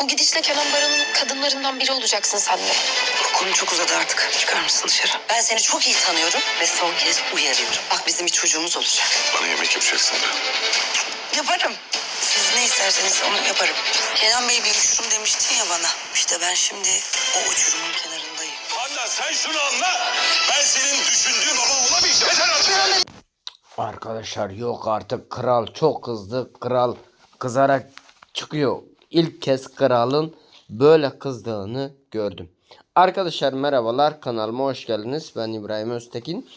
Bu gidişle Kenan Baran'ın kadınlarından biri olacaksın sen de. Konu çok uzadı artık. Çıkar mısın dışarı? Ben seni çok iyi tanıyorum ve son kez uyarıyorum. Bak bizim bir çocuğumuz olacak. Bana yemek yapacaksın da. Yaparım. Siz ne isterseniz onu yaparım. Kenan Bey bir uçurum demiştin ya bana. İşte ben şimdi o uçurumun kenarındayım. Anne sen şunu anla. Ben senin düşündüğün baba olamayacağım. Yeter artık. Arkadaşlar yok artık kral çok kızdı. Kral kızarak çıkıyor. İlk kez kralın böyle kızdığını gördüm. Arkadaşlar merhabalar kanalıma hoş geldiniz. Ben İbrahim Öztekin.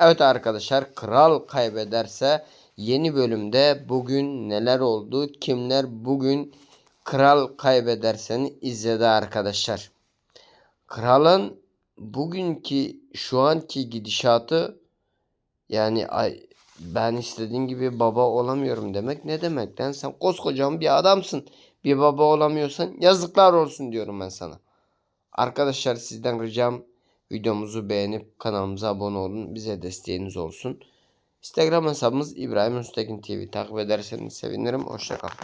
Evet arkadaşlar kral kaybederse yeni bölümde bugün neler oldu? Kimler bugün kral kaybederseni izledi arkadaşlar. Kralın bugünkü şu anki gidişatı yani ay, ben istediğin gibi baba olamıyorum demek ne demek sen koskocaman bir adamsın. Bir baba olamıyorsan yazıklar olsun diyorum ben sana. Arkadaşlar sizden ricam videomuzu beğenip kanalımıza abone olun. Bize desteğiniz olsun. Instagram hesabımız İbrahim Öztekin TV takip ederseniz sevinirim. Hoşçakalın.